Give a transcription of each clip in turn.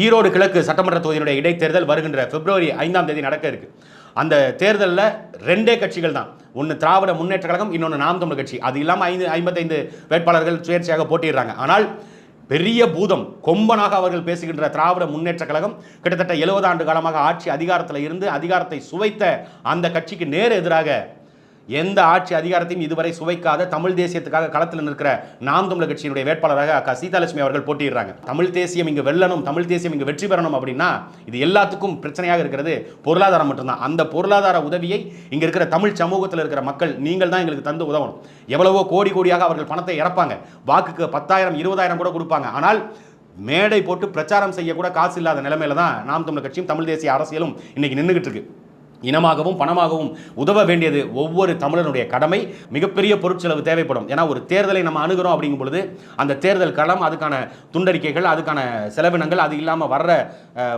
ஈரோடு கிழக்கு சட்டமன்ற தொகுதியினுடைய இடைத்தேர்தல் வருகின்ற பிப்ரவரி ஐந்தாம் தேதி நடக்க இருக்கு. அந்த தேர்தலில் ரெண்டே கட்சிகள் தான். ஒன்று திராவிட முன்னேற்ற கழகம் இன்னொன்று நாம் தமிழ் கட்சி. அது இல்லாமல் ஐந்து ஐம்பத்தைந்து வேட்பாளர்கள் சுயேட்சையாக போட்டிடுறாங்க. ஆனால் பெரிய பூதம் கொம்பனாக அவர்கள் பேசுகின்ற திராவிட முன்னேற்ற கழகம் கிட்டத்தட்ட 70 ஆண்டு காலமாக ஆட்சி அதிகாரத்தில் இருந்து அதிகாரத்தை சுவைத்த அந்த கட்சிக்கு நேர் எதிராக எந்த ஆட்சி அதிகாரத்தையும் இதுவரை சுவைக்காத தமிழ் தேசியத்துக்காக களத்தில் நிற்கிற நாம் தமிழர் கட்சியினுடைய வேட்பாளராக அக்கா சீதாலட்சுமி அவர்கள் போட்டியிடுறாங்க. தமிழ் தேசியம் இங்கு வெல்லணும் தமிழ் தேசியம் இங்கு வெற்றி பெறணும் அப்படின்னா இது எல்லாத்துக்கும் பிரச்சனையாக இருக்கிறது. பொருளாதாரம் மட்டும்தான். அந்த பொருளாதார உதவியை இங்கே இருக்கிற தமிழ் சமூகத்தில் இருக்கிற மக்கள் நீங்கள் தான் எங்களுக்கு தந்து உதவணும். எவ்வளவோ கோடி கோடியாக அவர்கள் பணத்தை இறப்பாங்க வாக்குக்கு பத்தாயிரம் இருபதாயிரம் கூட கொடுப்பாங்க. ஆனால் மேடை போட்டு பிரச்சாரம் செய்யக்கூட காசு இல்லாத நிலைமையில தான் நாம் தமிழர் கட்சியும் தமிழ் தேசிய அரசியலும் இன்னைக்கு நின்றுகிட்டு இருக்கு. இனமாகவும் பணமாகவும் உதவ வேண்டியது ஒவ்வொரு தமிழனுடைய கடமை. மிகப்பெரிய பொருட்செலவு தேவைப்படும். ஏன்னா ஒரு தேர்தலை நம்ம அணுகிறோம் அப்படிங்கும் பொழுது அந்த தேர்தல் களம் அதுக்கான துண்டறிக்கைகள் அதுக்கான செலவினங்கள் அது இல்லாமல் வர்ற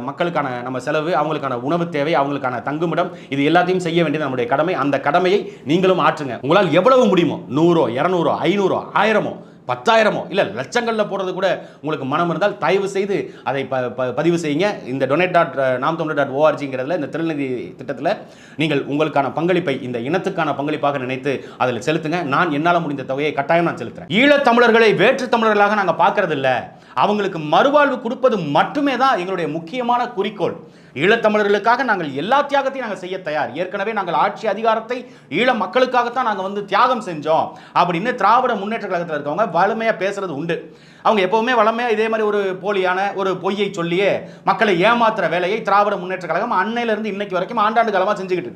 மக்களுக்கான நம்ம செலவு அவங்களுக்கான உணவு தேவை அவங்களுக்கான தங்குமிடம் இது எல்லாத்தையும் செய்ய வேண்டியது நம்முடைய கடமை. அந்த கடமையை நீங்களும் ஆற்றுங்க. உங்களால் எவ்வளவு முடியுமோ நூறோ இரநூறோ ஐநூறோ ஆயிரமோ பத்தாயிரமோ இல்லை லட்சங்களில் போடுறது கூட உங்களுக்கு மனம் இருந்தால் தயவு செய்து அதை ப ப- பதிவு செய்யுங்க. இந்த டொனேட் டாட் நாம் தமிழ் டாட் ஓஆர்ஜிங்கிறதுல இந்த திருநிதி திட்டத்தில் நீங்கள் உங்களுக்கான பங்களிப்பை இந்த இனத்துக்கான பங்களிப்பாக நினைத்து அதில் செலுத்துங்க. நான் என்னால் முடிந்த தொகையை கட்டாயம் நான் செலுத்துகிறேன் ஈழத் தமிழர்களை வேற்று தமிழர்களாக நாங்கள் பார்க்கறது அவங்களுக்கு மறுவாழ்வு கொடுப்பது மட்டுமே தான் எங்களுடைய முக்கியமான குறிக்கோள். ஈழத்தமிழர்களுக்காக நாங்கள் எல்லா தியாகத்தையும் நாங்கள் செய்ய தயார். ஏற்கனவே நாங்கள் ஆட்சி அதிகாரத்தை ஈழ மக்களுக்காகத்தான் நாங்கள் வந்து தியாகம் செஞ்சோம். அப்படின்னு திராவிட முன்னேற்ற கழகத்தில் இருக்கவங்க வலிமையாக பேசுறது உண்டு. அவங்க எப்பவுமே வளமையாக இதே மாதிரி ஒரு போலியான ஒரு பொய்யை சொல்லியே மக்களை ஏமாத்துற வேலையை திராவிட முன்னேற்ற கழகம் அன்னையிலிருந்து இன்னைக்கு வரைக்கும் ஆண்டாண்டு காலமாக செஞ்சுக்கிட்டு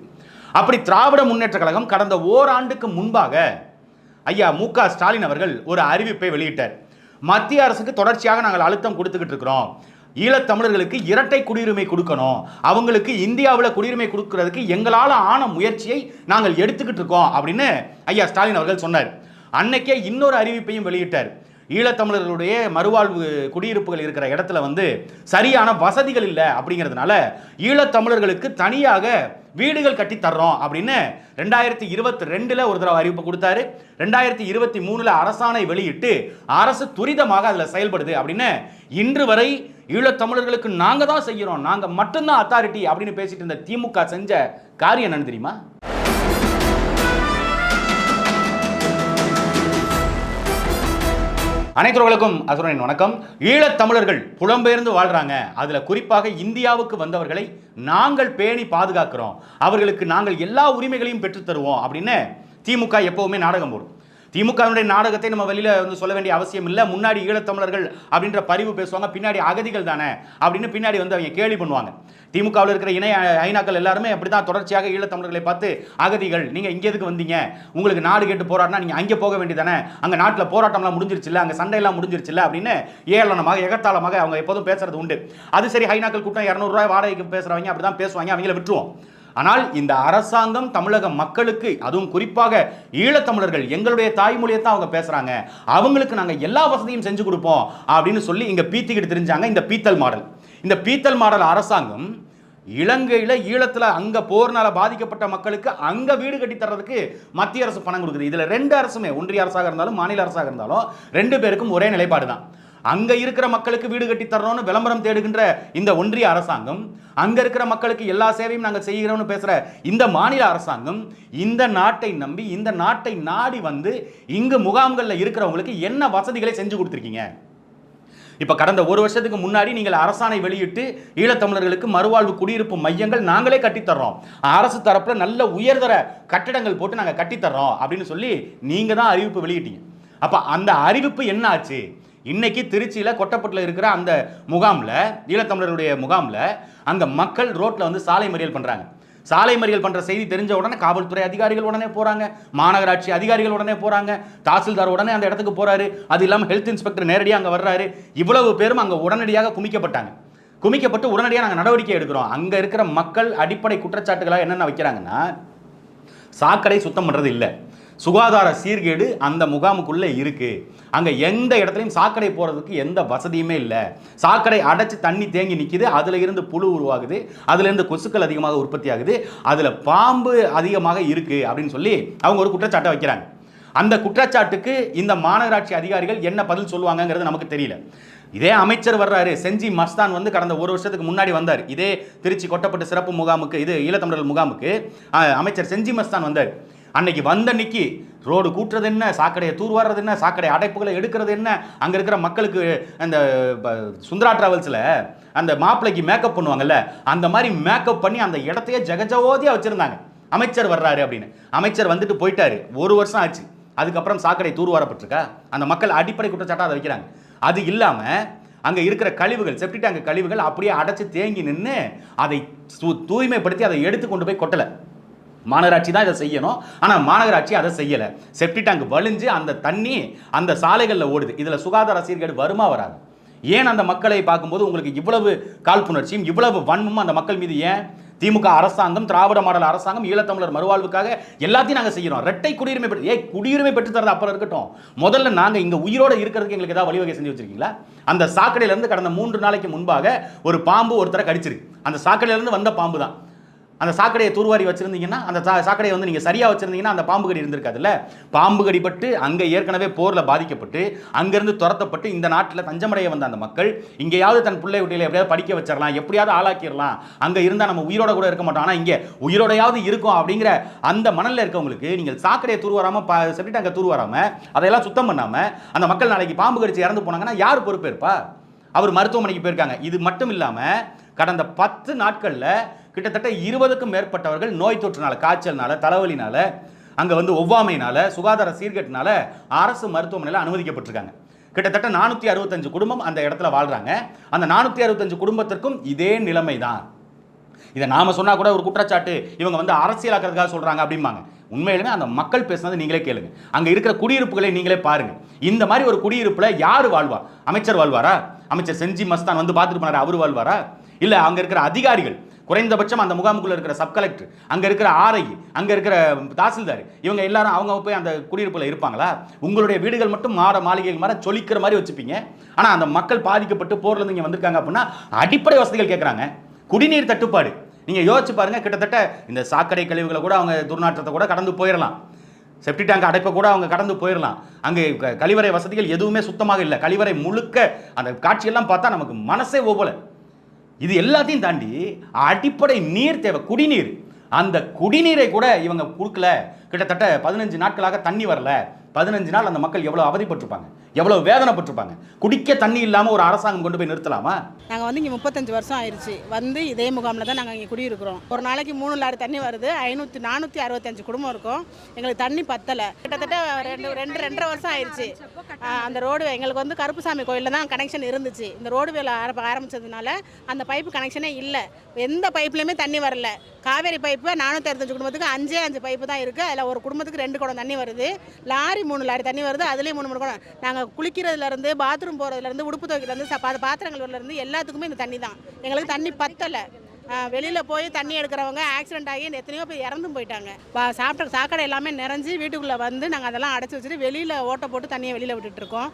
அப்படி திராவிட முன்னேற்ற கழகம் கடந்த ஓராண்டுக்கு முன்பாக ஐயா மு க ஸ்டாலின் அவர்கள் ஒரு அறிவிப்பை வெளியிட்டார். மத்திய அரசுக்கு தொடர்ச்சியாக நாங்கள் அழுத்தம் கொடுத்துக்கிட்டு இருக்கிறோம். ஈழத்தமிழர்களுக்கு இரட்டை குடியுரிமை கொடுக்கணும். அவங்களுக்கு இந்தியாவில் குடியுரிமை கொடுக்கறதுக்கு எங்களால் ஆன முயற்சியை நாங்கள் எடுத்துக்கிட்டு இருக்கோம் அப்படின்னு ஐயா ஸ்டாலின் அவர்கள் சொன்னார். அன்னைக்கே இன்னொரு அறிவிப்பையும் வெளியிட்டார். ஈழத்தமிழர்களுடைய மறுவாழ்வு குடியிருப்புகள் இருக்கிற இடத்துல வந்து சரியான வசதிகள் இல்லை அப்படிங்கிறதுனால ஈழத்தமிழர்களுக்கு தனியாக வீடுகள் கட்டி தர்றோம் அப்படின்னு ரெண்டாயிரத்தி இருபத்தி ரெண்டில் ஒரு தடவை அறிவிப்பு கொடுத்தாரு. ரெண்டாயிரத்தி இருபத்தி மூணுல அரசாணை வெளியிட்டு அரசு துரிதமாக அதில் செயல்படுது அப்படின்னு இன்று வரை ஈழத்தமிழர்களுக்கு நாங்கள் தான் செய்கிறோம் நாங்கள் மட்டும்தான் அத்தாரிட்டி அப்படின்னு பேசிட்டு இருந்த திமுக செஞ்ச காரியம் என்னன்னு தெரியுமா? அனைத்துவர்களுக்கும் அசுரனின் வணக்கம். ஈழத்தமிழர்கள் புலம்பெயர்ந்து வாழ்றாங்க. அதில் குறிப்பாக இந்தியாவுக்கு வந்தவர்களை நாங்கள் பேணி பாதுகாக்கிறோம். அவர்களுக்கு நாங்கள் எல்லா உரிமைகளையும் பெற்றுத்தருவோம் அப்படின்னு திமுக எப்போவுமே நாடகம் போடும். திமுகவினுடைய நாடகத்தை நம்ம வெளியில் வந்து சொல்ல வேண்டிய அவசியம் இல்லை. முன்னாடி ஈழத்தமிழர்கள் அப்படின்ற பரிவு பேசுவாங்க பின்னாடி அகதிகள் தானே அப்படின்னு பின்னாடி வந்து அவங்க கேலி பண்ணுவாங்க. திமுகவில் இருக்கிற இணை ஐநாக்கள் எல்லாருமே அப்படி தான் தொடர்ச்சியாக ஈழத்தமிழர்களை பார்த்து அகதிகள் நீங்கள் இங்கே எதுக்கு வந்தீங்க? உங்களுக்கு நாடு கேட்டு போராடினா நீங்கள் அங்கே போக வேண்டியதானே? அங்கே நாட்டில் போராட்டம்லாம் முடிஞ்சிருச்சுல்ல அங்கே சண்டையெல்லாம் முடிஞ்சிருச்சுல்ல அப்படின்னு ஏளனமாக எகத்தாளமாக அவங்க எப்போதும் பேசுறது உண்டு. அது சரி ஐநாக்கள் கூட்டம் இரநூறுவா வாடகைக்கு பேசுகிறவங்க அப்படி தான் பேசுவாங்க அவங்கள விட்டுருவோம். ஆனால் இந்த அரசாங்கம் தமிழக மக்களுக்கு அதுவும் குறிப்பாக ஈழத்தமிழர்கள் எங்களுடைய தாய்மொழியை தான் அவங்க பேசுகிறாங்க அவங்களுக்கு நாங்கள் எல்லா வசதியும் செஞ்சு கொடுப்போம் அப்படின்னு சொல்லி இங்கே பீத்திக்கிட்டு தெரிஞ்சாங்க இந்த பீத்தல் மாடல். இந்த பீத்தல் மாடல் அரசாங்கம் இலங்கையில் ஈழத்தில் அங்கே போர்னால் பாதிக்கப்பட்ட மக்களுக்கு அங்கே வீடு கட்டி தர்றதுக்கு மத்திய அரசு பணம் கொடுக்குது. இதில் ரெண்டு அரசுமே ஒன்றிய அரசாக இருந்தாலும் மாநில அரசாக இருந்தாலும் ரெண்டு பேருக்கும் ஒரே நிலைப்பாடு தான் அங்கே இருக்கிற மக்களுக்கு வீடு கட்டி தரணும்னு விளம்பரம் தேடுகின்ற இந்த ஒன்றிய அரசாங்கம் அங்கே இருக்கிற மக்களுக்கு எல்லா சேவையும் நாங்கள் செய்கிறோம்னு பேசுகிற இந்த மாநில அரசாங்கம் இந்த நாட்டை நம்பி இந்த நாட்டை நாடி வந்து இங்கு முகாம்களில் இருக்கிறவங்களுக்கு என்ன வசதிகளை செஞ்சு கொடுத்துருக்கீங்க? இப்போ கடந்த ஒரு வருஷத்துக்கு முன்னாடி நீங்கள் அரசாணை வெளியிட்டு ஈழத்தமிழர்களுக்கு மறுவாழ்வு குடியிருப்பு மையங்கள் நாங்களே கட்டித்தர்றோம் அரசு தரப்பில் நல்ல உயர்தர கட்டிடங்கள் போட்டு நாங்கள் கட்டித்தர்றோம் அப்படின்னு சொல்லி நீங்கள் தான் அறிவிப்பு வெளியிட்டீங்க. அப்போ அந்த அறிவிப்பு என்ன ஆச்சு இன்னைக்கு திருச்சியில் கொட்டப்பட்டில் இருக்கிற அந்த முகாமில் ஈழத்தமிழருடைய முகாமில் அங்கே மக்கள் ரோட்டில் வந்து சாலை மறியல் பண்ணுறாங்க சாலை மறியல் பண்ணுற செய்தி தெரிஞ்ச உடனே காவல்துறை அதிகாரிகள் உடனே போகிறாங்க மாநகராட்சி அதிகாரிகள் உடனே போகிறாங்க தாசில்தார் உடனே அந்த இடத்துக்கு போகிறாரு அது இல்லாமல் ஹெல்த் இன்ஸ்பெக்டர் நேரடியாக அங்கே வர்றாரு. இவ்வளவு பேரும் அங்கே உடனடியாக குமிக்கப்பட்டாங்க. குமிக்கப்பட்டு உடனடியாக நாங்கள் நடவடிக்கை எடுக்கிறோம். அங்கே இருக்கிற மக்கள் அடிப்படை குற்றச்சாட்டுகளாக என்னென்ன வைக்கிறாங்கன்னா சாக்கடை சுத்தம் பண்ணுறது இல்லை. சுகாதார சீர்கேடு அந்த முகாமுக்குள்ளே இருக்குது அங்கே எந்த இடத்துலையும் சாக்கடை போகிறதுக்கு எந்த வசதியுமே இல்லை. சாக்கடை அடைச்சி தண்ணி தேங்கி நிற்கிது அதில் இருந்து புழு உருவாகுது. அதுலேருந்து கொசுக்கள் அதிகமாக உற்பத்தி ஆகுது. அதில் பாம்பு அதிகமாக இருக்குது அப்படின்னு சொல்லி அவங்க ஒரு குற்றச்சாட்டை வைக்கிறாங்க. அந்த குற்றச்சாட்டுக்கு இந்த மாநகராட்சி அதிகாரிகள் என்ன பதில் சொல்லுவாங்கங்கிறது நமக்கு தெரியல. இதே அமைச்சர் வர்றாரு. செஞ்சி மஸ்தான் வந்து கடந்த ஒரு வருஷத்துக்கு முன்னாடி வந்தார். இதே திருச்சி கொட்டப்பட்டு சிறப்பு முகாமுக்கு இது ஈழத்தமிழர் முகாமுக்கு அமைச்சர் செஞ்சி மஸ்தான் வந்தார். அன்னைக்கு வந்த அன்னைக்கு ரோடு கூட்டுறது என்ன சாக்கடையை தூர்வாடுறது என்ன சாக்கடை அடைப்புகளை எடுக்கிறது என்ன? அங்கே இருக்கிற மக்களுக்கு அந்த ப- சுந்தரா டிராவல்ஸில் அந்த மாப்பிள்ளைக்கு மேக்கப் பண்ணுவாங்கல்ல அந்த மாதிரி மேக்கப் பண்ணி அந்த இடத்தையே ஜெகஜோதியாக வச்சுருந்தாங்க. அமைச்சர் வர்றாரு அப்படின்னு. அமைச்சர் வந்துட்டு போயிட்டாரு. ஒரு வருஷம் ஆச்சு. அதுக்கப்புறம் சாக்கடை தூர்வாரப்பட்டிருக்கா அந்த மக்கள் அடிப்படை குற்றச்சாட்டாக அதை வைக்கிறாங்க. அது இல்லாமல் அங்கே இருக்கிற கழிவுகள் செப்டி டேங்க் கழிவுகள் அப்படியே அடைச்சி தேங்கி நின்று அதை தூ- தூய்மைப்படுத்தி அதை எடுத்து கொண்டு போய் கொட்டலை. மாநகராட்சி தான் இதை செய்யணும். ஆனால் மாநகராட்சி அதை செய்யலை. செப்டி டேங்க் வலிஞ்சு அந்த தண்ணி அந்த சாலைகளில் ஓடுது. இதில் சுகாதார சீர்கேடு வருமா வராது. ஏன் அந்த மக்களை பார்க்கும்போது உங்களுக்கு இவ்வளவு காழ்ப்புணர்ச்சியும் இவ்வளவு வன்மமும் அந்த மக்கள் மீது ஏன்? திமுக அரசாங்கம் திராவிட மாடல் அரசாங்கம் ஈழத்தமிழர் மறுவாழ்வுக்காக எல்லாத்தையும் நாங்கள் செய்கிறோம் ரெட்டை குடியுரிமை பெற்று ஏய் குடியுரிமை பெற்று தரது அப்புறம் இருக்கட்டும். முதல்ல நாங்கள் இங்கே உயிரோடு இருக்கிறதுக்கு எங்களுக்கு ஏதாவது வழிவகை செஞ்சு வச்சிருக்கீங்களா? அந்த சாக்கடையிலேருந்து கடந்த மூன்று நாளைக்கு முன்பாக ஒரு பாம்பு ஒருத்தரை கடிச்சிருக்கு. அந்த சாக்கடையிலேருந்து வந்த பாம்பு தான் அந்த சாக்கடையை தூர்வாரி வச்சுருந்தீங்கன்னா அந்த சா- சாக்கடையை வந்து நீங்கள் சரியாக வச்சுருந்தீங்கன்னா அந்த பாம்பு கடி இருந்திருக்காதுல்ல? பாம்பு கடிப்பட்டு அங்கே ஏற்கனவே போரில் பாதிக்கப்பட்டு அங்கேருந்து துரத்தப்பட்டு இந்த நாட்டில் தஞ்சமடைய வந்த அந்த மக்கள் இங்கேயாவது தன் பிள்ளை குட்டியில் எப்படியாவது படிக்க வச்சிடலாம் எப்படியாவது ஆளாக்கிடலாம் அங்கே இருந்தால் நம்ம உயிரோட கூட இருக்க மாட்டோம். ஆனால் இங்கே உயிரோடையாவது இருக்கும் அப்படிங்கிற அந்த மணலில் இருக்கவங்களுக்கு நீங்கள் சாக்கடையை தூர்வாராமல் பா செப்டி அங்கே தூர்வாராமல் அதையெல்லாம் சுத்தம் பண்ணாமல் அந்த மக்கள் நாளைக்கு பாம்பு கடிச்சு இறந்து போனாங்கன்னா யார் பொறுப்பேற்பா? அவர் மருத்துவமனைக்கு போயிருக்காங்க. இது மட்டும் இல்லாமல் கடந்த பத்து நாட்களில் கிட்டத்தட்ட இருபதுக்கும் மேற்பட்டவர்கள் நோய் தொற்றுனால காய்ச்சல்னால தலைவலினால அங்கே வந்து ஒவ்வாமையினால சுகாதார சீர்கேட்டினால அரசு மருத்துவமனையில் அனுமதிக்கப்பட்டிருக்காங்க. கிட்டத்தட்ட நானூற்றி அறுபத்தஞ்சு குடும்பம் அந்த இடத்துல வாழ்கிறாங்க அந்த நானூற்றி அறுபத்தஞ்சு குடும்பத்திற்கும் இதே நிலைமை தான் இதை நாம் சொன்னால் கூட ஒரு குற்றச்சாட்டு. இவங்க வந்து அரசியலாக்கிறதுக்காக சொல்கிறாங்க அப்படிம்பாங்க. உண்மையிலுமே அந்த மக்கள் பேசுனது நீங்களே கேளுங்க. அங்கே இருக்கிற குடியிருப்புகளை நீங்களே பாருங்க. இந்த மாதிரி ஒரு குடியிருப்பில் யார் வாழ்வா? அமைச்சர் வாழ்வாரா? அமைச்சர் செஞ்சி மஸ்தான் வந்து பார்த்துட்டு போனார்? அவர் வாழ்வாரா? இல்லை அங்கே இருக்கிற அதிகாரிகள் குறைந்தபட்சம் அந்த முகாமுக்குள்ள இருக்கிற சப் கலெக்டர் அங்க இருக்கிற ஆர்ஐ அங்க இருக்கிற தாசில்தார் இவங்க எல்லாரும் அவங்க போய் அந்த குடியிருப்புல இருப்பாங்களா? உங்களுடைய வீடுகள் மட்டும் மாட மாளிகைகள் மாற சொலிக்கிற மாதிரி வச்சுப்பீங்க. ஆனா அந்த மக்கள் பாதிக்கப்பட்டு போர்ல இருந்து இங்க வந்திருக்காங்க அப்படின்னா அடிப்படை வசதிகள் கேட்கறாங்க குடிநீர் தட்டுப்பாடு. நீங்க யோசிச்சு பாருங்க கிட்டத்தட்ட இந்த சாக்கடை கழிவுகளை கூட அவங்க துர்நாற்றத்தை கூட கடந்து போயிடலாம் செப்டி டேங்க் அடைப்பை கூட அவங்க கடந்து போயிடலாம் அங்கே க- கழிவறை வசதிகள் எதுவுமே சுத்தமாக இல்லை. கழிவறை முழுக்க அந்த காட்சியெல்லாம் பார்த்தா நமக்கு மனசே ஒவ்வொரு இது எல்லாத்தையும் தாண்டி அடிப்படை நீர் தேவை குடிநீர். அந்த குடிநீரை கூட இவங்க கொடுக்கல. கிட்டத்தட்ட பதினஞ்சு நாட்களாக தண்ணி வரல. பதினஞ்சு நாள் அந்த மக்கள் எவ்வளோ அவதிப்பட்டிருப்பாங்க. எவ்வளோ வேதனைப்பட்டிருப்பாங்க? குடிக்க தண்ணி இல்லாமல் ஒரு அரசாங்கம் கொண்டு போய் நிறுத்தலாமா? நாங்கள் வந்து இங்கே முப்பத்தஞ்சு வருஷம் ஆயிடுச்சு வந்து இதே முகாமில் தான் நாங்கள் இங்கே குடியிருக்கிறோம். ஒரு நாளைக்கு மூணு லாரி தண்ணி வருது. ஐநூற்றி நானூற்றி அறுபத்தஞ்சு குடும்பம் இருக்கும். எங்களுக்கு தண்ணி பத்தலை. கிட்டத்தட்ட ரெண்டு ரெண்டு ரெண்டரை வருஷம் ஆயிடுச்சு அந்த ரோடு எங்களுக்கு வந்து கருப்புசாமி கோயிலில் தான் கனெக்ஷன் இருந்துச்சு. இந்த ரோடு வேலை ஆரம்ப ஆரம்பிச்சதுனால அந்த பைப்பு கனெக்ஷனே இல்லை. எந்த பைப்லையுமே தண்ணி வரல. காவேரி பைப்பு நானூற்றி அறுபத்தஞ்சு குடும்பத்துக்கு அஞ்சே அஞ்சு பைப்பு தான் இருக்குது அதில் ஒரு குடும்பத்துக்கு ரெண்டு குடம் தண்ணி வருது. லாரி மூணு லாரி தண்ணி வருது. அதுலேயும் மூணு மூணு குடம். நாங்கள் குளிக்கிறதுலேருந்து பாத்ரூம் போகிறதுலேருந்து உடுப்பு துவைக்கிறதுலேருந்து பாத்திரங்கள் வரலேருந்து எல்லாத்துக்குமே இந்த தண்ணி தான் எங்களுக்கு தண்ணி பத்தலை. வெளியில் போய் தண்ணி எடுக்கிறவங்க ஆக்சிடென்ட் ஆகி எத்தனையோ பேர் இறந்தும் போயிட்டாங்க. சாப்பிட்ட சாக்கடை எல்லாமே நிறைஞ்சு வீட்டுக்குள்ளே வந்து நாங்கள் அதெல்லாம் அடைச்சி வச்சுட்டு வெளியில் ஓட்டை போட்டு தண்ணியை வெளியில் விட்டுட்டு இருக்கோம்.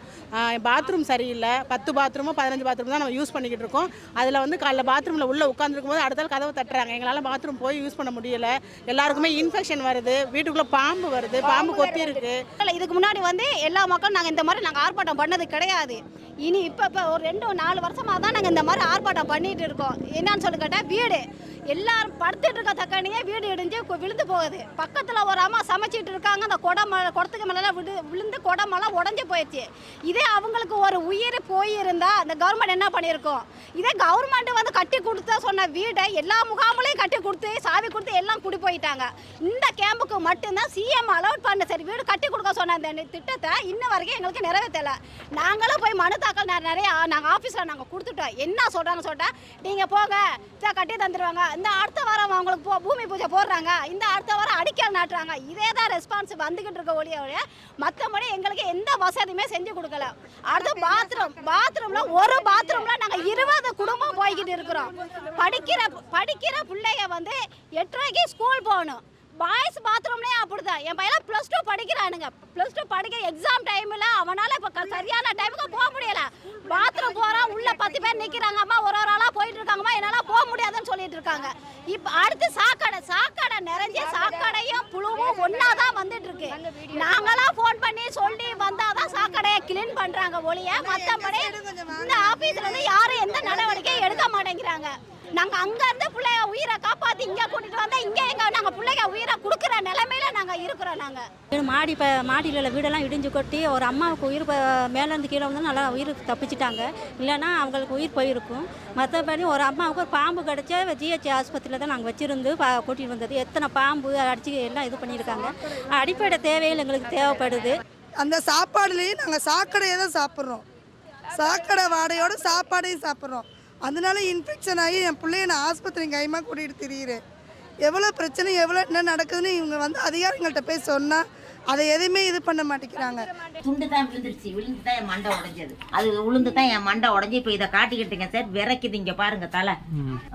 பாத்ரூம் சரியில்லை. பத்து பாத்ரூமோ பதினஞ்சு பாத்ரூம் தான் நம்ம யூஸ் பண்ணிக்கிட்டு இருக்கோம். அதில் வந்து காலைல பாத்ரூமில் உள்ளே உட்காந்துருக்கும் போது அடுத்த நாள் கதவு தட்டுறாங்க. எங்களால் பாத்ரூம் போய் யூஸ் பண்ண முடியல. எல்லாருக்குமே இன்ஃபெக்ஷன் வருது. வீட்டுக்குள்ளே பாம்பு வருது. பாம்பு கொத்தி இருக்கு. இல்ல, இதுக்கு முன்னாடி வந்து எல்லா மக்களும் நாங்கள் இந்த மாதிரி நாங்கள் ஆர்ப்பாட்டம் பண்ணது கிடையாது. இனி இப்போ இப்போ ஒரு ரெண்டு நாலு வருஷமாக தான் நாங்கள் இந்த மாதிரி ஆர்ப்பாட்டம் பண்ணிட்டு இருக்கோம். என்னன்னு சொல்லி கேட்டால் வீடு. எல்லாரும் படுத்துட்டு இருக்க தக்கனியே வீடு இடிஞ்சு விழுந்து போகுது. பக்கத்தில் ஒரு அம்மா சமைச்சிட்டு இருக்காங்க. அந்த குடமலை குடத்துக்கு மேலாம் விடு விழுந்து குடமெல்லாம் உடஞ்சி போயிடுச்சு. இதே அவங்களுக்கு ஒரு உயிர் போயிருந்தா அந்த கவர்மெண்ட் என்ன பண்ணியிருக்கோம்? இதே கவர்மெண்ட் வந்து கட்டி கொடுத்த சொன்ன வீடை எல்லா முகாம்களையும் கட்டி கொடுத்து சாவி கொடுத்து எல்லாம் குடி போயிட்டாங்க. இந்த கேம்புக்கு மட்டும்தான் சிஎம் அலோட் பண்ண. சரி வீடு கட்டி கொடுக்க சொன்ன அந்த திட்டத்தை இன்ன வரைக்கும் எங்களுக்கு நிறைவேற்றல. நாங்களும் போய் மனு தாக்கல் நிறைய நாங்கள் ஆஃபீஸில் நாங்கள் கொடுத்துட்டோம். என்ன சொல்கிறாங்க சொல்லிட்டா நீங்கள் போங்க. கட்டி கட்டி தந்துடுவாங்க இந்த அடுத்த வாரம் அவங்களுக்கு போ பூமி பூஜை போடுறாங்க. இந்த அடுத்த வாரம் அடிக்கல் நாட்டுறாங்க. இதே தான் ரெஸ்பான்ஸ் வந்துக்கிட்டு இருக்க ஒழிய ஒழிய மற்றபடி எங்களுக்கு எந்த வசதியுமே செஞ்சு கொடுக்கல. அடுத்து பாத்ரூம் பாத்ரூம்ல ஒரு பாத்ரூம்ல நாங்கள் இருபது குடும்பம் போய்கிட்டு இருக்கிறோம். படிக்கிற படிக்கிற பிள்ளைங்க வந்து எட்டரைக்கு ஸ்கூல் போகணும். பாய்ஸ் பாத்ரூம்லேயும் அப்படிதான். என் பையன் ப்ளஸ் டூ படிக்கிறானுங்க. ப்ளஸ் டூ படிக்கிற எக்ஸாம் டைமில் அவனால் இப்போ சரியான டைமுக்கு போக முடியல. பாத்ரூம் போகிறான் உள்ள பத்து பேர் நிற்கிறாங்கம்மா ஒரு ஒரு ஆளாக போயிட்டு இருக்காங்கம்மா என்னால் போக முடியாதுன்னு சொல்லிட்டு இருக்காங்க. இப்ப அடுத்து சாக்கடை சாக்கடை நிறைஞ்ச சாக்கடையும் புழுவும் ஒன்றா தான் வந்துட்டு இருக்கு நாங்களாம் ஃபோன் பண்ணி சொல்லி வந்தாதான் சாக்கடையை கிளீன் பண்றாங்க ஒளிய மத்தபடி இந்த ஆபீஸ்ல இருந்து யாரும் எந்த நடவடிக்கையும் எடுக்க மாட்டேங்கிறாங்க. நாங்க அங்க இருந்து பிள்ளைய உயிரை காப்பாத்தி இங்க கூட்டிட்டு வந்தா இங்க எங்க? நாங்க பிள்ளைங்க உயிரை குடுக்குற நிலைமையில நாங்க இருக்கிறோம் நாங்க. வீடு மாடி இப்போ மாடியில் உள்ள வீடெல்லாம் இடிஞ்சு கொட்டி ஒரு அம்மாவுக்கு உயிர் மேலேருந்து கீழே வந்து நல்லா உயிர் தப்பிச்சிட்டாங்க. இல்லைன்னா அவங்களுக்கு உயிர் போயிருக்கும். மற்றபடி ஒரு அம்மாவுக்கு ஒரு பாம்பு கிடச்ச ஜிஹெச் ஆஸ்பத்திரியில் தான் நாங்கள் வச்சுருந்து பா கூட்டிகிட்டு வந்தது. எத்தனை பாம்பு அடிச்சு எல்லாம் இது பண்ணியிருக்காங்க. அடிப்படை தேவைகள் எங்களுக்கு தேவைப்படுது. அந்த சாப்பாடுலேயும் நாங்கள் சாக்கடையை தான் சாப்பிட்றோம். சாக்கடை வாடையோட சாப்பாடையும் சாப்பிட்றோம். அதனால இன்ஃபெக்ஷன் ஆகி என் பிள்ளைய நான் ஆஸ்பத்திரி கைமா கூட்டிகிட்டு திரியிறேன். எவ்வளோ பிரச்சனை எவ்வளோ என்ன நடக்குதுன்னு இவங்க வந்து அதிகாரிகள்கிட்ட போய் சொன்னால் அதை எதையுமே இது பண்ண மாட்டேங்கிறாங்க. துண்டு தான் விழுந்துருச்சு. விழுந்து தான் என் மண்டை உடைஞ்சது. அது விழுந்து தான் என் மண்டை உடஞ்சி இப்போ இதை காட்டிக்கிட்டுங்க சார். விரைக்குது இங்க பாருங்க தலை.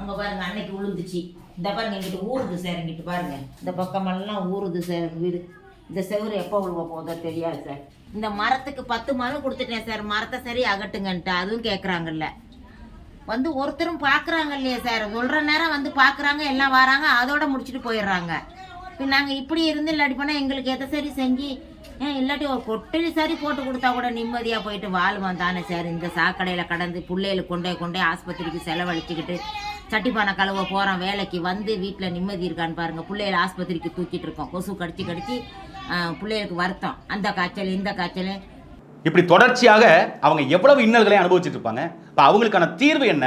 அங்க பாருங்க அன்னைக்கு விழுந்துச்சு இந்த பாருங்க இங்கிட்டு ஊறுது சார் இங்கிட்டு பாருங்க. இந்த பக்கமெல்லாம் ஊறுது சார் வீடு. இந்த செவுரு எப்போ விழுவ போதோ தெரியாது சார். இந்த மரத்துக்கு பத்து மனு கொடுத்துட்டேன் சார். மரத்தை சரி அகட்டுங்கன்ட்டு அதுவும் கேட்குறாங்கல்ல வந்து ஒருத்தரும் பார்க்குறாங்க இல்லையா சார். சொல்கிற நேரம் வந்து பார்க்குறாங்க எல்லாம் வராங்க அதோட முடிச்சுட்டு போயிடுறாங்க. இப்போ நாங்கள் இப்படி இருந்து இல்லாட்டி போனால் எங்களுக்கு எதை சரி செஞ்சு ஏன் இல்லாட்டி ஒரு கொட்டலி சரி போட்டு கொடுத்தா கூட நிம்மதியாக போயிட்டு வாழ்வோம் தானே சார். இந்த சாக்கடையில் கடந்து பிள்ளைகளுக்கு கொண்டே கொண்டே ஆஸ்பத்திரிக்கு செலவழிச்சுக்கிட்டு சட்டிப்பானை கழுவ போகிறோம் வேலைக்கு வந்து வீட்டில் நிம்மதி இருக்கான்னு பாருங்கள் பிள்ளைகளை ஆஸ்பத்திரிக்கு தூக்கிட்டு இருக்கோம். கொசு கடிச்சு கடிச்சு பிள்ளைகளுக்கு வருத்தம். அந்த காய்ச்சல் இந்த காய்ச்சல் இப்படி தொடர்ச்சியாக அவங்க எவ்வளவு இன்னல்களை அனுபவிச்சுட்டு இருப்பாங்க? இப்போ அவங்களுக்கான தீர்வு என்ன?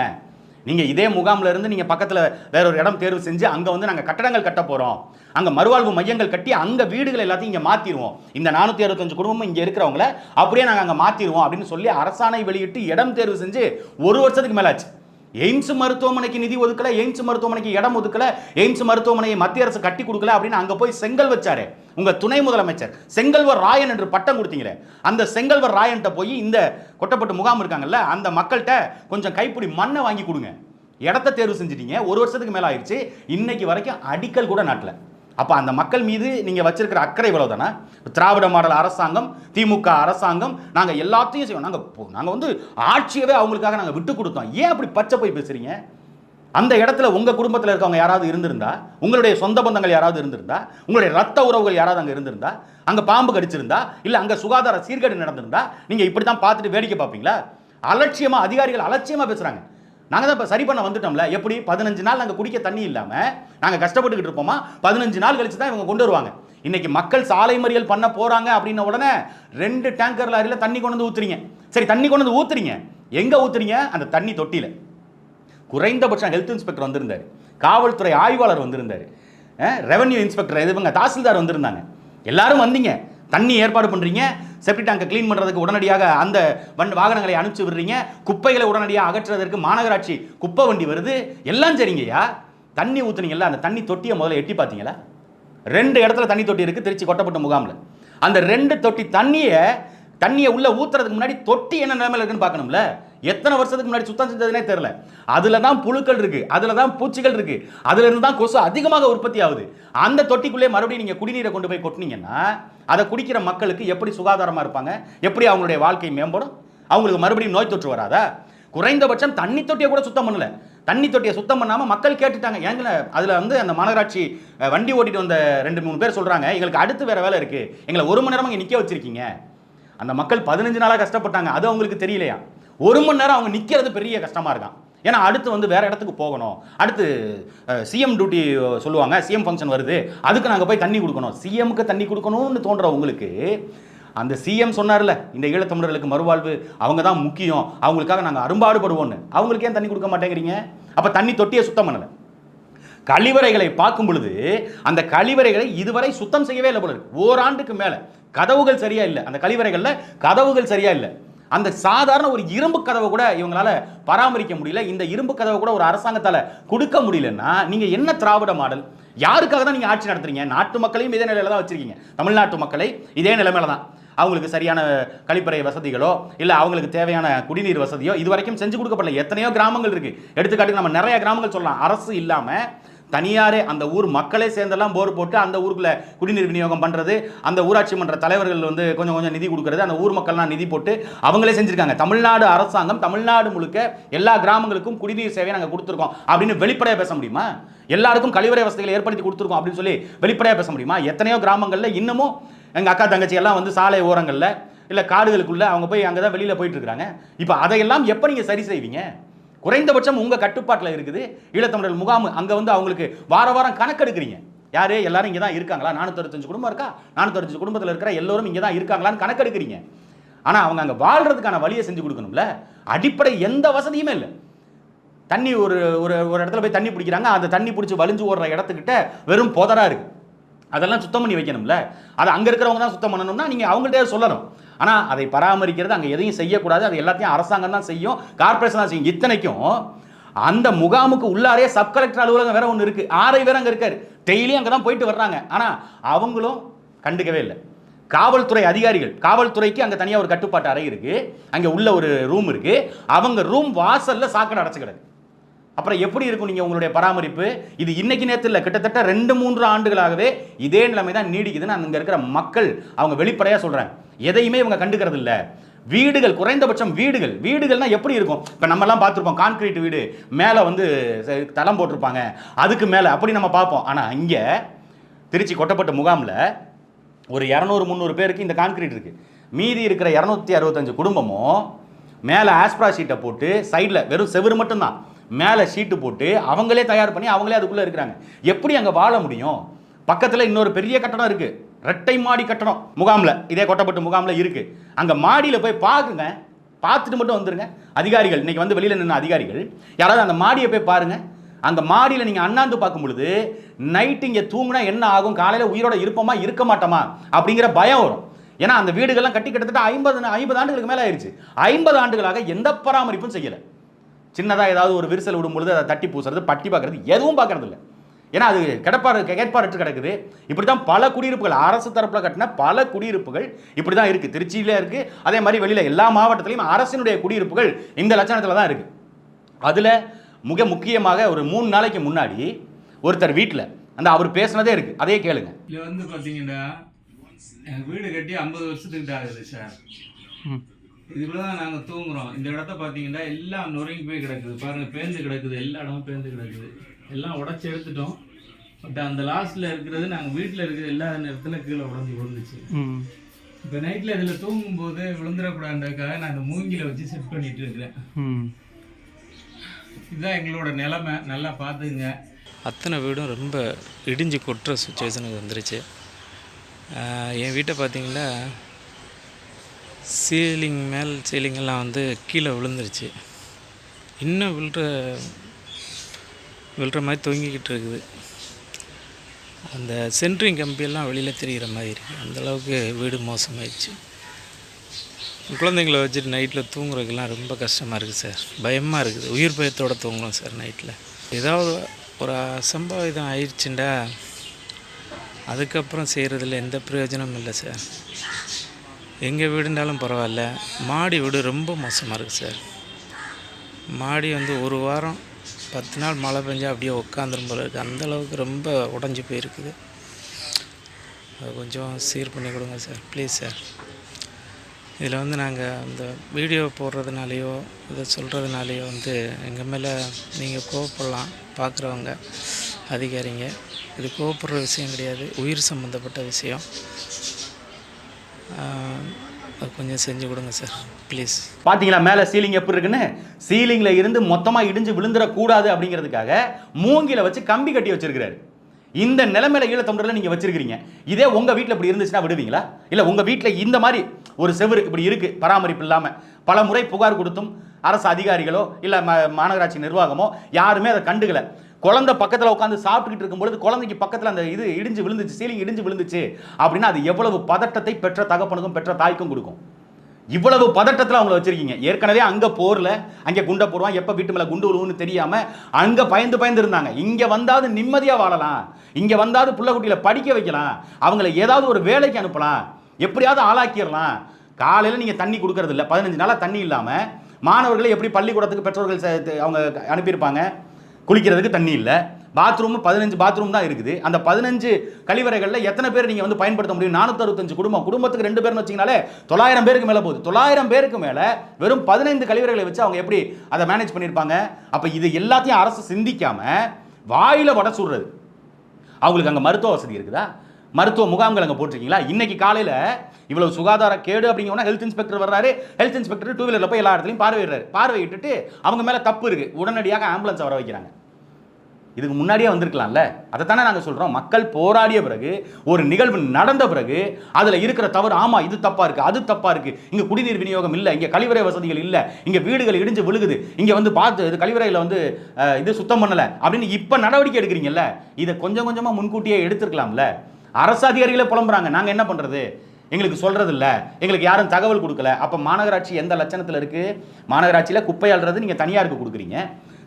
நீங்கள் இதே முகாமில் இருந்து நீங்கள் பக்கத்தில் வேற ஒரு இடம் தேர்வு செஞ்சு அங்கே வந்து நாங்கள் கட்டடங்கள் கட்ட போகிறோம் அங்கே மறுவாழ்வு மையங்கள் கட்டி அங்கே வீடுகள் எல்லாத்தையும் இங்கே மாற்றிடுவோம் இந்த நானூற்றி அறுபத்தஞ்சு குடும்பம் இங்கே இருக்கிறவங்கள அப்படியே நாங்கள் அங்கே மாற்றிடுவோம் அப்படின்னு சொல்லி அரசாணை வெளியிட்டு இடம் தேர்வு செஞ்சு ஒரு வருஷத்துக்கு மேலாச்சு. எய்ம்ஸ் மருத்துவமனைக்கு நிதி ஒதுக்கல எய்ம்ஸ் மருத்துவமனைக்கு இடம் ஒதுக்கல எய்ம்ஸ் மருத்துவமனையை மத்திய அரசு கட்டி கொடுக்கல அப்படின்னு அங்க போய் செங்கல் வச்சாரு. உங்க துணை முதலமைச்சர். செங்கல்வர் ராயன் என்று பட்டம் கொடுத்தீங்களே. அந்த செங்கல்வர் ராயன்ட்ட போய் இந்த கொட்டப்பட்டு முகாம் இருக்காங்கல்ல அந்த மக்கள்கிட்ட கொஞ்சம் கைப்பிடி மண்ணை வாங்கி கொடுங்க. இடத்த தேர்வு செஞ்சிட்டீங்க. ஒரு வருஷத்துக்கு மேல ஆயிடுச்சு இன்னைக்கு வரைக்கும் அடிக்கல் கூட நாட்டில். அப்போ அந்த மக்கள் மீது நீங்கள் வச்சிருக்கிற அக்கறை இவ்வளோ தானே திராவிட மாடல் அரசாங்கம் திமுக அரசாங்கம் நாங்கள் எல்லாத்தையும் செய்வோம். நாங்கள் நாங்கள் வந்து ஆட்சியவே அவங்களுக்காக நாங்கள் விட்டு கொடுத்தோம். ஏன் அப்படி பச்சை போய் பேசுறீங்க? அந்த இடத்துல உங்கள் குடும்பத்தில் இருக்கவங்க யாராவது இருந்திருந்தா உங்களுடைய சொந்த பந்தங்கள் யாராவது இருந்திருந்தா உங்களுடைய ரத்த உறவுகள் யாராவது அங்கே இருந்திருந்தா அங்கே பாம்பு கடிச்சிருந்தா இல்லை அங்கே சுகாதார சீர்கேடு நடந்திருந்தா நீங்கள் இப்படி தான் பார்த்துட்டு வேடிக்கை பார்ப்பீங்களா? அலட்சியமாக அதிகாரிகள் அலட்சியமாக பேசுகிறாங்க நாங்கள் தான் இப்போ சரி பண்ண வந்துட்டோம்ல. எப்படி? பதினஞ்சு நாள் நாங்கள் குடிக்க தண்ணி இல்லாமல் நாங்கள் கஷ்டப்பட்டுக்கிட்டு இருப்போமா? பதினஞ்சு நாள் கழிச்சு தான் இவங்க கொண்டு வருவாங்க. இன்னைக்கு மக்கள் சாலை மறியல் பண்ண போகிறாங்க அப்படின்ன உடனே ரெண்டு டேங்கர் லாரியில் தண்ணி கொண்டு வந்து ஊற்றுறீங்க சரி தண்ணி கொண்டு வந்து ஊத்துறீங்க. எங்கே ஊற்றுறீங்க அந்த தண்ணி தொட்டியில். குறைந்தபட்சம் ஹெல்த் இன்ஸ்பெக்டர் வந்திருந்தார். காவல்துறை ஆய்வாளர் வந்திருந்தார். ரெவன்யூ இன்ஸ்பெக்டர் இதுவங்க தாசில்தார் வந்திருந்தாங்க. எல்லாரும் வந்தீங்க. தண்ணி ஏற்பாடு பண்ணுறீங்க செப்டி டேங்கை க்ளீன் பண்ணுறதுக்கு உடனடியாக அந்த வண்டி வாகனங்களை அனுப்பிச்சு விடுறீங்க. குப்பைகளை உடனடியாக அகற்றுறதற்கு மாநகராட்சி குப்பை வண்டி வருது. எல்லாம் சரிங்கய்யா. தண்ணி ஊற்றுனீங்களா அந்த தண்ணி தொட்டியை முதல்ல எட்டி பார்த்தீங்களா? ரெண்டு இடத்துல தண்ணி தொட்டி இருக்குது திருச்சி கொட்டப்பட்ட முகாமில். அந்த ரெண்டு தொட்டி தண்ணியை தண்ணியை உள்ள ஊத்துறதுக்கு முன்னாடி தொட்டி என்ன நிலைமையில் இருக்குன்னு பார்க்கணும்ல? எத்தனை வருஷத்துக்கு முன்னாடி சுத்தம் செஞ்சதுனே தெரில அதில் தான் புழுக்கள் இருக்குது அதில் தான் பூச்சிகள் இருக்குது அதுல இருந்து தான் கொசு அதிகமாக உற்பத்தி ஆகுது. அந்த தொட்டிக்குள்ளே மறுபடியும் நீங்கள் குடிநீரை கொண்டு போய் கொட்டினீங்கன்னா அதை குடிக்கிற மக்களுக்கு எப்படி சுகாதாரமாக இருப்பாங்க? எப்படி அவங்களுடைய வாழ்க்கை மேம்படும்? அவங்களுக்கு மறுபடியும் நோய் தொற்று வராதா? குறைந்தபட்சம் தண்ணி தொட்டியை கூட சுத்தம் பண்ணல. தண்ணி தொட்டியை சுத்தம் பண்ணாமல் மக்கள் கேட்டுட்டாங்க. ஏங்க அதில் வந்து அந்த மாநகராட்சி வண்டி ஓட்டிட்டு வந்த ரெண்டு மூணு பேர் சொல்கிறாங்க எங்களுக்கு அடுத்து வேறு வேலை இருக்குது எங்களை ஒரு மணி நேரம் இங்கே நிற்க வச்சுருக்கீங்க. அந்த மக்கள் பதினஞ்சு நாளாக கஷ்டப்பட்டாங்க. அது அவங்களுக்கு தெரியலையா? ஒரு மணி நேரம் அவங்க நிற்கிறது பெரிய கஷ்டமாக இருக்கான். ஏன்னா அடுத்து வந்து வேறு இடத்துக்கு போகணும். அடுத்து சிஎம் டியூட்டி சொல்லுவாங்க சிஎம் ஃபங்க்ஷன் வருது. அதுக்கு நாங்கள் போய் தண்ணி கொடுக்கணும். சிஎம்க்கு தண்ணி கொடுக்கணும்னு தோன்ற உங்களுக்கு அந்த சிஎம் சொன்னார்ல இந்த ஈழத்தமிழர்களுக்கு மறுவாழ்வு அவங்க தான் முக்கியம். அவங்களுக்காக நாங்கள் அரும்பாடுபடுவோம்னு. அவங்களுக்கு ஏன் தண்ணி கொடுக்க மாட்டேங்கிறீங்க? அப்போ தண்ணி தொட்டியை சுத்தம் பண்ணலை. கழிவறைகளை பார்க்கும் பொழுது அந்த கழிவறைகளை இதுவரை சுத்தம் செய்யவே இல்லை போல இருக்கு. ஓராண்டுக்கு மேலே. கதவுகள் சரியா இல்லை. அந்த கழிவறைகளில் கதவுகள் சரியா இல்லை. அந்த சாதாரண ஒரு இரும்பு கதவை கூட இவங்களால பராமரிக்க முடியல. இந்த இரும்பு கதவை கூட ஒரு அரசாங்கத்தால் கொடுக்க முடியலன்னா நீங்க என்ன திராவிட மாடல்? யாருக்காக தான் நீங்க ஆட்சி நடத்துறீங்க? நாட்டு மக்களையும் இதே நிலையில தான் வச்சிருக்கீங்க. தமிழ்நாட்டு மக்களை இதே நிலைமையில தான். அவங்களுக்கு சரியான கழிப்பறை வசதிகளோ இல்லை அவங்களுக்கு தேவையான குடிநீர் வசதியோ இது வரைக்கும் செஞ்சு கொடுக்கப்படல. எத்தனையோ கிராமங்கள் இருக்குது எடுத்துக்காட்டுக்கு நம்ம நிறைய கிராமங்கள் சொல்லலாம். அரசு இல்லாமல் தனியாரே அந்த ஊர் மக்களே சேர்ந்தெல்லாம் போர் போட்டு அந்த ஊருக்குள்ள குடிநீர் விநியோகம் பண்ணுறது அந்த ஊராட்சி மன்ற தலைவர்கள் வந்து கொஞ்சம் கொஞ்சம் நிதி கொடுக்கறது அந்த ஊர் மக்கள்லாம் நிதி போட்டு அவங்களே செஞ்சுருக்காங்க. தமிழ்நாடு அரசாங்கம் தமிழ்நாடு முழுக்க எல்லா கிராமங்களுக்கும் குடிநீர் சேவையை நாங்கள் கொடுத்துருக்கோம் அப்படின்னு வெளிப்படையாக பேச முடியுமா? எல்லாருக்கும் கழிவறை வசதிகளை ஏற்படுத்தி கொடுத்துருக்கோம் அப்படின்னு சொல்லி வெளிப்படையாக பேச முடியுமா? எத்தனையோ கிராமங்களில் இன்னமும் எங்கள் அக்கா தங்கச்சி எல்லாம் வந்து சாலை ஓரங்களில் இல்லை காடுகளுக்குள்ளே அவங்க போய் அங்கே தான் வெளியில் போயிட்டு இருக்காங்க இப்போ அதையெல்லாம் எப்போ நீங்கள் சரி செய்வீங்க? குறைந்தபட்சம் உங்கள் கட்டுப்பாட்டில் இருக்குது. ஈழத்தமிழர் முகாம் அங்கே வந்து அவங்களுக்கு வார வாரம் கணக்கெடுக்கிறீங்க. யாரு? எல்லாரும் இங்கே தான் இருக்காங்களா? நானூற்றஞ்சு குடும்பம் இருக்கா? நானூற்றஞ்சு குடும்பத்தில் இருக்கிற எல்லோரும் இங்கே தான் இருக்காங்களான்னு கணக்கெடுக்கிறீங்க. ஆனால் அவங்க அங்கே வாழ்றதுக்கான வழியை செஞ்சு கொடுக்கணும்ல? அடிப்படை எந்த வசதியுமே இல்லை. தண்ணி ஒரு ஒரு ஒரு இடத்துல போய் தண்ணி பிடிக்கிறாங்க. அந்த தண்ணி பிடிச்சி வலிஞ்சு ஓடுற இடத்துக்கிட்ட வெறும் புதராக இருக்குது அதெல்லாம் சுத்தம் பண்ணி வைக்கணும்ல? அதை அங்கே இருக்கிறவங்க தான் சுத்தம் பண்ணணும்னா நீங்கள் அவங்கள்ட்டே சொல்லணும். ஆனால் அதை பராமரிக்கிறது அங்கே எதையும் செய்யக்கூடாது. அது எல்லாத்தையும் அரசாங்கம் தான் செய்யும். கார்பரேஷன் தான் செய்யும். இத்தனைக்கும் அந்த முகாமுக்கு உள்ளாரே சப் கலெக்டர் அலுவலகம் வேற ஒன்று இருக்குது ஆரை வேற அங்கே இருக்காரு. டெய்லியும் அங்கே தான் போயிட்டு வர்றாங்க. ஆனால் அவங்களும் கண்டுக்கவே இல்லை. காவல்துறை அதிகாரிகள் காவல்துறைக்கு அங்கே தனியாக ஒரு கட்டுப்பாட்டு அறை இருக்குது அங்கே உள்ள ஒரு ரூம் இருக்குது அவங்க ரூம் வாசலில் சாக்கடை அடைச்சு கிடக்கு அப்புறம் எப்படி இருக்கும் நீங்கள் உங்களுடைய பராமரிப்பு? இது இன்னைக்கு நேரத்தில் இல்லை கிட்டத்தட்ட ரெண்டு மூன்று ஆண்டுகளாகவே இதே நிலைமை தான் நீடிக்குதுன்னு அங்கே இருக்கிற மக்கள் அவங்க வெளிப்படையாக சொல்கிறாங்க எதையுமே இவங்க கண்டுக்கிறது இல்லை. வீடுகள் குறைந்தபட்சம் வீடுகள். வீடுகள்னா எப்படி இருக்கும்? இப்போ நம்மலாம் பார்த்துருப்போம் கான்கிரீட் வீடு மேலே வந்து ச- தளம் போட்டிருப்பாங்க. அதுக்கு மேலே அப்படி நம்ம பார்ப்போம். ஆனால் இங்கே திருச்சி கொட்டப்பட்ட முகாமில் ஒரு இரநூறு முந்நூறு பேருக்கு இந்த கான்கிரீட் இருக்குது மீதி இருக்கிற இரநூத்தி அறுபத்தஞ்சு குடும்பமும் மேலே ஆஸ்ப்ரா ஷீட்டை போட்டு சைடில் வெறும் செவுரு மட்டும்தான். மேலே ஷீட்டு போட்டு அவங்களே தயார் பண்ணி அவங்களே அதுக்குள்ளே இருக்கிறாங்க. எப்படி அங்கே வாழ முடியும்? பக்கத்தில் இன்னொரு பெரிய கட்டடம் இருக்குது ரெட்டை மாடி கட்டடம். முகாமில். இதே கொட்டப்பட்டு முகாமில் இருக்குது அங்கே மாடியில் போய் பார்க்குங்க பார்த்துட்டு மட்டும் வந்துருங்க. அதிகாரிகள் இன்றைக்கி வந்து வெளியில் நின்ன அதிகாரிகள் யாராவது அந்த மாடியை போய் பாருங்கள் அந்த மாடியில் நீங்கள் அண்ணாந்து பார்க்கும் பொழுது நைட்டு இங்கே தூங்கினா என்ன ஆகும்? காலையில் உயிரோட இருப்போமா இருக்க மாட்டோமா? அப்படிங்கிற பயம் வரும். ஏன்னா அந்த வீடுகள்லாம் கட்டி கிட்டத்தட்ட ஐம்பது ஐம்பது ஆண்டுகளுக்கு மேலே ஆயிடுச்சு ஐம்பது ஆண்டுகளாக எந்த பராமரிப்பும் செய்யலை. சின்னதாக ஏதாவது ஒரு விரிசல் விடும் பொழுது அதை தட்டி பூசுறது பட்டி பார்க்கறது எதுவும் பார்க்கறது இல்லை ஏன்னா அது கிடப்பாரு கேட்பாரற்று கிடக்குது. இப்படி தான் பல குடியிருப்புகள் அரசு தரப்பில் கட்டின பல குடியிருப்புகள் இப்படி தான் இருக்குது திருச்சியில் இருக்குது அதே மாதிரி வெளியில் எல்லா மாவட்டத்திலையும் அரசினுடைய குடியிருப்புகள் இந்த லட்சணத்தில் தான் இருக்குது அதில் மிக முக்கியமாக ஒரு மூணு நாளைக்கு முன்னாடி ஒருத்தர் வீட்டில் அந்த அவர் பேசுனதே இருக்குது அதே கேளுங்க. இதில் வந்து பார்த்தீங்கன்னா வீடு கட்டி ஐம்பது வருஷத்துக்கிட்ட ஆகுது சார். இதுக்குள்ள தான் நாங்கள் தூங்குறோம். இந்த இடத்த பார்த்தீங்கன்னா எல்லாம் நொறுங்கி போய் கிடக்குது. பாருங்க பேந்து கிடக்குது. எல்லா இடமும் பேந்து கிடக்குது. எல்லாம் உடச்சி எடுத்துட்டோம். பட் அந்த லாஸ்ட்டில் இருக்கிறது நாங்கள் வீட்டில் இருக்கிற எல்லா நேரத்தில் கீழே உடஞ்சி விழுந்துச்சு. இப்போ நைட்டில் இதில் தூங்கும்போது விழுந்துடக்கூடாதுக்காக நான் இந்த மூங்கில வச்சு செட் பண்ணிட்டு இருக்கிறேன். இதுதான் எங்களோட நிலைமை. நல்லா பார்த்துங்க அத்தனை வீடும் ரொம்ப இடிஞ்சு கொட்டுற சுச்சுவேஷனுக்கு வந்துருச்சு. என் வீட்டை பார்த்தீங்கன்னா சீலிங் மேல் சீலிங்கெல்லாம் வந்து கீழே விழுந்துருச்சு. இன்னும் விழுற விழுற மாதிரி தொங்கிக்கிட்டு இருக்குது. அந்த சென்ட்ரிங் கம்பியெல்லாம் வெளியில் தெரிகிற மாதிரி இருக்குது அந்தளவுக்கு வீடு மோசமாயிடுச்சு. குழந்தைங்கள வச்சுட்டு நைட்டில் தூங்குறதுக்கெல்லாம் ரொம்ப கஷ்டமாக இருக்குது சார் பயமாக இருக்குது. உயிர் பயத்தோடு தூங்கணும் சார் நைட்டில் ஏதாவது ஒரு அசம்பாவிதம் ஆயிடுச்சுண்டா. அதுக்கப்புறம் செய்கிறதுல எந்த பிரயோஜனமும் இல்லை சார் எங்கள் வீடுனாலும் பரவாயில்ல. மாடி வீடு ரொம்ப மோசமாக இருக்குது சார். மாடி வந்து ஒரு வாரம் பத்து நாள் மழை பெஞ்சால் அப்படியே உட்காந்துரும் போல இருக்குது அந்தளவுக்கு ரொம்ப உடஞ்சி போயிருக்குது. அதை கொஞ்சம் சீர் பண்ணி கொடுங்க சார். Please sir. இதில் வந்து நாங்கள் அந்த வீடியோ போடுறதுனாலையோ இதை சொல்கிறதுனாலையோ வந்து எங்கள் மேலே நீங்கள் கோவப்படலாம் பார்க்குறவங்க அதிகாரிங்க. இது கோவப்படுற விஷயம் கிடையாது. உயிர் சம்மந்தப்பட்ட விஷயம். கொஞ்சம் செஞ்சு கொடுங்க சார். ப்ளீஸ் பார்த்தீங்களா மேலே சீலிங் எப்படி இருக்குன்னு? சீலிங்கில் இருந்து மொத்தமாக இடிஞ்சு விழுந்துடக்கூடாது அப்படிங்கிறதுக்காக மூங்கில வச்சு கம்பி கட்டி வச்சிருக்கிறாரு. இந்த நிலைமையில ஈழத்தொண்டரில் நீங்கள் வச்சிருக்கிறீங்க. இதே உங்கள் வீட்டில் இப்படி இருந்துச்சுன்னா விடுவீங்களா? இல்லை உங்கள் வீட்டில் இந்த மாதிரி ஒரு செவரு இப்படி இருக்குது பராமரிப்பு இல்லாமல் பல முறை புகார் கொடுத்தும் அரசு அதிகாரிகளோ இல்லை மாநகராட்சி நிர்வாகமோ யாருமே அதை கண்டுக்கலை. குழந்தை பக்கத்தில் உட்காந்து சாப்பிட்டுக்கிட்டு இருக்கும்பொழுது குழந்தைக்கு பக்கத்தில் அந்த இது இடிஞ்சு விழுந்துச்சு சீலிங் இடிஞ்சு விழுந்துச்சு அப்படின்னா அது எவ்வளவு பதட்டத்தை பெற்ற தகப்பனுக்கும் பெற்ற தாய்க்கும் கொடுக்கும். இவ்வளவு பதட்டத்தில் அவங்கள வச்சிருக்கீங்க. ஏற்கனவே அங்கே போரில் அங்கே குண்டை போடுவான் எப்போ வீட்டு மேலே குண்டு விழுவுன்னு தெரியாமல் அங்கே பயந்து பயந்து இருந்தாங்க. இங்கே வந்தாவது நிம்மதியாக வாழலாம். இங்கே வந்தாவது புள்ள படிக்க வைக்கலாம். அவங்கள ஏதாவது ஒரு வேலைக்கு அனுப்பலாம். எப்படியாவது ஆளாக்கிடலாம். காலையில் நீங்கள் தண்ணி கொடுக்கறது இல்லை பதினஞ்சு நாளாக தண்ணி இல்லாமல் மாணவர்களை எப்படி பள்ளிக்கூடத்துக்கு பெற்றோர்கள் அவங்க அனுப்பியிருப்பாங்க? குளிக்கிறதுக்கு தண்ணி இல்லை. பாத்ரூம் பதினஞ்சு பாத்ரூம் தான் இருக்குது. அந்த பதினஞ்சு கழிவறைகளில் எத்தனை பேர் நீங்கள் வந்து பயன்படுத்த முடியும்? நானூற்றறுபத்தஞ்சு குடும்பம். குடும்பத்துக்கு ரெண்டு பேர்னு வச்சிங்கனாலே தொள்ளாயிரம் பேருக்கு மேலே போகுது. தொள்ளாயிரம் பேருக்கு மேலே வெறும் பதினைந்து கழிவறைகளை வச்சு அவங்க எப்படி அதை மேனேஜ் பண்ணியிருப்பாங்க அப்போ இது எல்லாத்தையும் அரசு சிந்திக்காமல் வாயில வட சுடுறது. அவங்களுக்கு அங்கே மருத்துவ வசதி இருக்குதா? மருத்துவ முகாம்கள் அங்கே போட்டிருக்கீங்களா? இன்னைக்கு காலையில் இவ்வளவு சுகாதார கேடு அப்படிங்கன்னா ஹெல்த் இன்ஸ்பெக்டர் வர்றாரு. ஹெல்த் இன்ஸ்பெக்டர் டூ வீலரில் போய் எல்லா இடத்துலையும் பார்வையிடுறாரு. பார்வையிட்டுட்டு அவங்க மேலே தப்பு இருக்கு. உடனடியாக ஆம்புலன்ஸ் வர வைக்கிறாங்க. இதுக்கு முன்னாடியே வந்திருக்கலாம்ல? அதை தானே நாங்கள் சொல்கிறோம் மக்கள் போராடிய பிறகு ஒரு நிகழ்வு நடந்த பிறகு அதில் இருக்கிற தவறு ஆமாம் இது தப்பாக இருக்குது அது தப்பாக இருக்குது இங்கே குடிநீர் விநியோகம் இல்லை இங்கே கழிவறை வசதிகள் இல்லை இங்கே வீடுகள் இடிஞ்சு விழுகுது இங்கே வந்து பார்த்து இது கழிவறையில் வந்து இது சுத்தம் பண்ணலை அப்படின்னு இப்போ நடவடிக்கை எடுக்கிறீங்கல்ல? இதை கொஞ்சம் கொஞ்சமாக முன்கூட்டியே எடுத்துருக்கலாம்ல? அரசு அதிகாரிகளே புலம்புறாங்க. நாங்கள் என்ன பண்ணுறது எங்களுக்கு சொல்கிறது இல்லை எங்களுக்கு யாரும் தகவல் கொடுக்கல. அப்போ மாநகராட்சி எந்த லட்சணத்தில் இருக்குது மாநகராட்சியில் குப்பை அழுறது நீங்கள் தனியாருக்கு கொடுக்குறீங்க.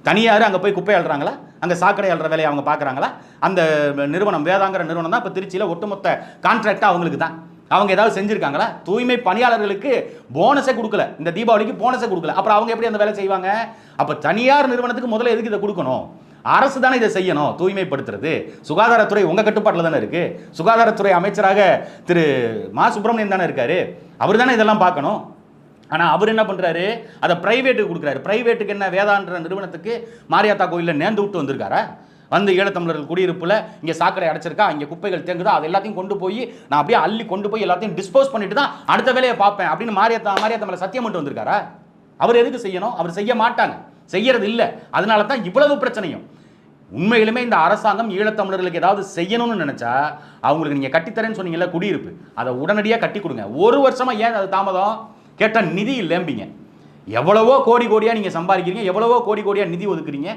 தனியார் அங்கே போய் குப்பை அழுறாங்களா அங்கே சாக்கடை அழுற வேலையை அவங்க பார்க்குறாங்களா அந்த நிறுவனம் வேதாங்கிற நிறுவனம் தான் இப்போ திருச்சியில் ஒட்டுமொத்த கான்ட்ராக்டாக அவங்களுக்கு தான். அவங்க ஏதாவது செஞ்சுருக்காங்களா? தூய்மை பணியாளர்களுக்கு போனஸே கொடுக்கல. இந்த தீபாவளிக்கு போனஸே கொடுக்கல. அப்புறம் அவங்க எப்படி அந்த வேலை செய்வாங்க? அப்போ தனியார் நிறுவனத்துக்கு முதல்ல எதுக்கு இதை கொடுக்கணும்? அரசு தானே இதை செய்யணும் தூய்மைப்படுத்துறது. சுகாதாரத்துறை உங்கள் கட்டுப்பாட்டில் தானே இருக்குது சுகாதாரத்துறை அமைச்சராக திரு மா சுப்பிரமணியன் தானே இருக்காரு. அவர் தானே இதெல்லாம் பார்க்கணும். ஆனால் அவர் என்ன பண்ணுறாரு அதை ப்ரைவேட்டுக்கு கொடுக்குறாரு. ப்ரைவேட்டுக்கு என்ன வேதான்ற நிறுவனத்துக்கு மாரியாத்தா கோயிலில் நேர்ந்து விட்டு வந்திருக்காரா? வந்து ஈழத்தமிழர்கள் குடியிருப்பில் இங்கே சாக்கடை அடைச்சிருக்கா? இங்கே குப்பைகள் தேங்குதா? அது எல்லாத்தையும் கொண்டு போய் நான் அப்படியே அள்ளி கொண்டு போய் எல்லாத்தையும் டிஸ்போஸ் பண்ணிட்டு தான் அடுத்த வேலையை பார்ப்பேன் அப்படின்னு மாரியாத்தா மாரியாத்தா சத்தியம் பண்ணிட்டு வந்திருக்காரா? அவர் எதுக்கு செய்யணும்? அவர் செய்ய மாட்டாங்க. செய்யறது இல்லை. அதனால தான் இவ்வளவு பிரச்சனையும். உண்மையிலுமே இந்த அரசாங்கம் ஈழத்தமிழர்களுக்கு ஏதாவது செய்யணும்னு நினைச்சா அவங்களுக்கு நீங்க கட்டித்தரேன்னு சொன்னீங்கல்ல குடியிருப்பு. அதை உடனடியாக கட்டி கொடுங்க. ஒரு வருஷமா ஏன் அது தாமதம்? கேட்டால் நிதி இல்லைம்பிங்க. எவ்வளவோ கோடி கோடியாக நீங்கள் சம்பாதிக்கிறீங்க எவ்வளவோ கோடி கோடியாக நிதி ஒதுக்குறீங்க.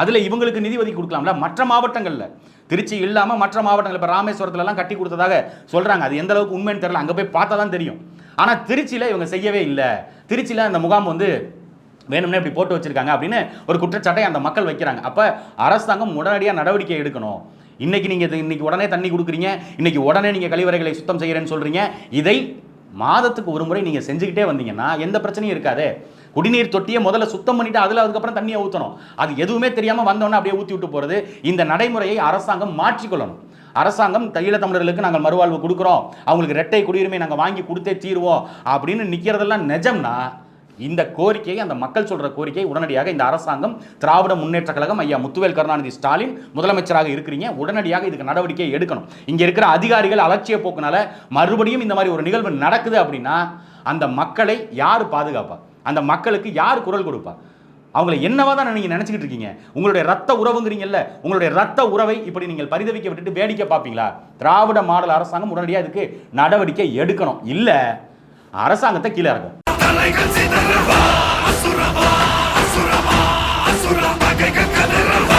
அதில் இவங்களுக்கு நிதி ஒதுக்கி கொடுக்கலாம்ல? மற்ற மாவட்டங்களில். திருச்சி இல்லாமல் மற்ற மாவட்டங்கள் இப்போ ராமேஸ்வரத்துலலாம் கட்டி கொடுத்ததாக சொல்கிறாங்க அது எந்த அளவுக்கு உண்மைன்னு தெரியல. அங்கே போய் பார்த்தா தான் தெரியும். ஆனால் திருச்சியில் இவங்க செய்யவே இல்லை. திருச்சியில் அந்த முகாம் வந்து வேணும்னே இப்படி போட்டு வச்சிருக்காங்க அப்படின்னு ஒரு குற்றச்சாட்டை அந்த மக்கள் வைக்கிறாங்க. அப்போ அரசாங்கம் உடனடியாக நடவடிக்கை எடுக்கணும். இன்னைக்கு நீங்கள் இது- இன்னைக்கு உடனே தண்ணி கொடுக்குறீங்க. இன்னைக்கு உடனே நீங்கள் கழிவறைகளை சுத்தம் செய்கிறேன்னு சொல்கிறீங்க இதை மாதத்துக்கு ஒரு முறை நீங்கள் செஞ்சுக்கிட்டே வந்தீங்கன்னா எந்த பிரச்சனையும் இருக்காது. குடிநீர் தொட்டியை முதல்ல சுத்தம் பண்ணிட்டு அதில் அதுக்கப்புறம் தண்ணியை ஊற்றணும் அது எதுவுமே தெரியாமல் வந்தோன்னே அப்படியே ஊற்றி விட்டு போகிறது இந்த நடைமுறையை அரசாங்கம் மாற்றிக்கொள்ளணும். அரசாங்கம் தையில தமிழர்களுக்கு நாங்கள் மறுவாழ்வு கொடுக்குறோம். அவங்களுக்கு ரெட்டை குடியுரிமை நாங்கள் வாங்கி கொடுத்தே தீருவோம் அப்படின்னு நிற்கிறதெல்லாம் நிஜம்னா இந்த கோரிக்கையை அந்த மக்கள் சொல்ற கோரிக்கையை உடனடியாக இந்த அரசாங்கம் திராவிட முன்னேற்ற கழகம் ஐயா முத்துவேல் கருணாநிதி ஸ்டாலின் முதலமைச்சராக இருக்கிறீங்க. உடனடியாக இதுக்கு நடவடிக்கை எடுக்கணும். இங்க இருக்கிற அதிகாரிகள் அலட்சிய போக்குனால மறுபடியும் இந்த மாதிரி ஒரு நிகழ்வு நடக்குது அப்படின்னா அந்த மக்களை யார் பாதுகாப்பா? அந்த மக்களுக்கு யார் குரல் கொடுப்பா? அவங்கள என்னவா தான் நீங்க நினச்சிக்கிட்டு இருக்கீங்க? உங்களுடைய ரத்த உறவுங்கிறீங்கல்ல உங்களுடைய ரத்த உறவை இப்படி நீங்கள் பரிதவிக்க விட்டுட்டு வேடிக்கை பார்ப்பீங்களா? திராவிட மாடல் அரசாங்கம் உடனடியாக இதுக்கு நடவடிக்கை எடுக்கணும். இல்ல அரசாங்கத்தை கீழே இறக்கும் Mare considerava Asurava